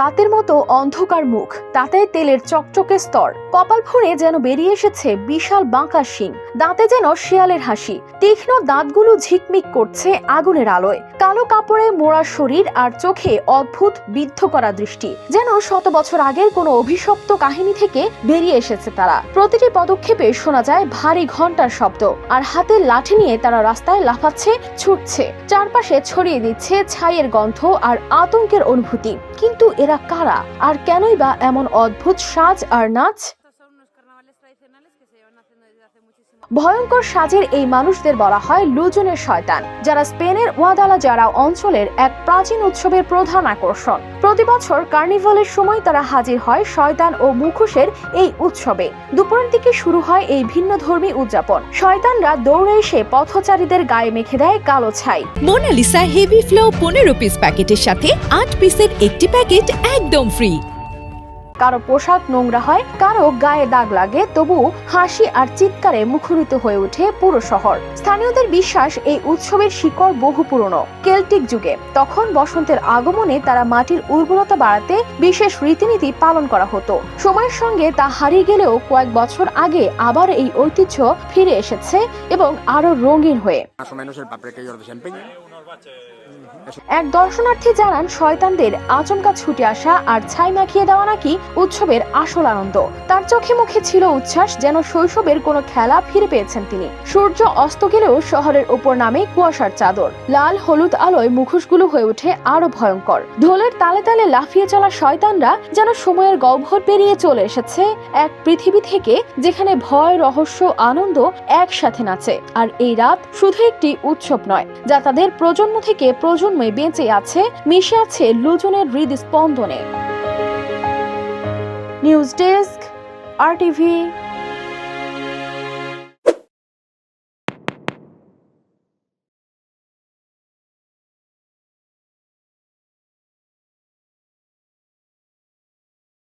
রাতের মতো অন্ধকার মুখ, তাতে তেলের চকচকে স্তর। কপাল ফুঁড়ে যেন বেরিয়ে এসেছে বিশাল বাঁকা শিং, দাঁতে যেন শিয়ালের হাসি। তীক্ষ্ণ দাঁতগুলো ঝিকমিক করছে আগুনের আলোয়। কালো কাপড়ে মোড়া শরীর আর চোখে অদ্ভুত বিদ্ধ করা দৃষ্টি, যেন শত বছর আগের কোনো অভিশপ্ত কাহিনী থেকে বেরিয়ে এসেছে তারা। প্রতিটি পদক্ষেপে শোনা যায় ভারী ঘণ্টার শব্দ, আর হাতে লাঠি নিয়ে তারা রাস্তায় লাফাচ্ছে, ছুটছে। চারপাশে ছড়িয়ে দিচ্ছে ছাইয়ের গন্ধ আর আতঙ্কের অনুভূতি। কিন্তু এরা কারা? আর কেনই বা এমন অদ্ভুত সাজ আর নাচ? ভয়ঙ্কর সাজের এই মানুষদের বলা হয় লুজনের শয়তান, যারা স্পেনের ওয়াদালাজারা অঞ্চলের এক প্রাচীন উৎসবের প্রধান আকর্ষণ। প্রতি বছর কার্নিভালের সময় তারা হাজির হয় শয়তান ও মুখোশের এই উৎসবে। দুপুরের দিকে শুরু হয় এই ভিন্ন ধর্মী উদযাপন। শয়তানরা দৌড়ে এসে পথচারীদের গায়ে মেখে দেয় কালো ছাই। মোনালিসা হেভি ফ্লো পনেরো পিস প্যাকেটের সাথে আট পিসের একটি প্যাকেট একদম ফ্রি। কারও পোশাক নোংরা হয় কারও গায়ে দাগ লাগে তবু হাসি আর চিৎকারে মুখরিত হয়ে ওঠে পুরো শহর। স্থানীয়দের বিশ্বাস এই উৎসবের শিকড় বহু পুরনো। কেল্টিক যুগে তখন বসন্তের আগমনে তারা মাটির উর্বরতা বাড়াতে বিশেষ রীতিনীতি পালন করা হতো। সময়ের সঙ্গে তা হারিয়ে গেলেও কয়েক বছর আগে আবার এই ঐতিহ্য ফিরে এসেছে এবং আরও রঙিন হয়ে. এক দর্শনার্থী জানান শয়তানদের আচমকা ছুটে আসা আর ছাই মাখিয়ে দেওয়া নাকি উৎসবের আসল আনন্দ। তার চোখে মুখে ছিল উচ্ছ্বাস যেন শৈশবের কোনো খেলা ফিরে পেয়েছেন তিনি। সূর্য অস্ত গেলেও শহরের উপর নামে কুয়াশার চাদর। লাল হলুদ আলোয় মুখোশগুলো হয়ে ওঠে আরও ভয়ঙ্কর। ঢোলের তালে তালে লাফিয়ে চলা শয়তানরা যেন সময়ের গহ্বর পেরিয়ে চলে এসেছে এক পৃথিবী থেকে যেখানে ভয়, রহস্য, আনন্দ একসাথে নাচে। আর এই রাত শুধু একটি উৎসব নয়, যা তাদের প্রজন্ম থেকে প্রজন্মে বেঁচে আছে, মিশে আছে লুজনের হৃদস্পন্দনে। News desk R TV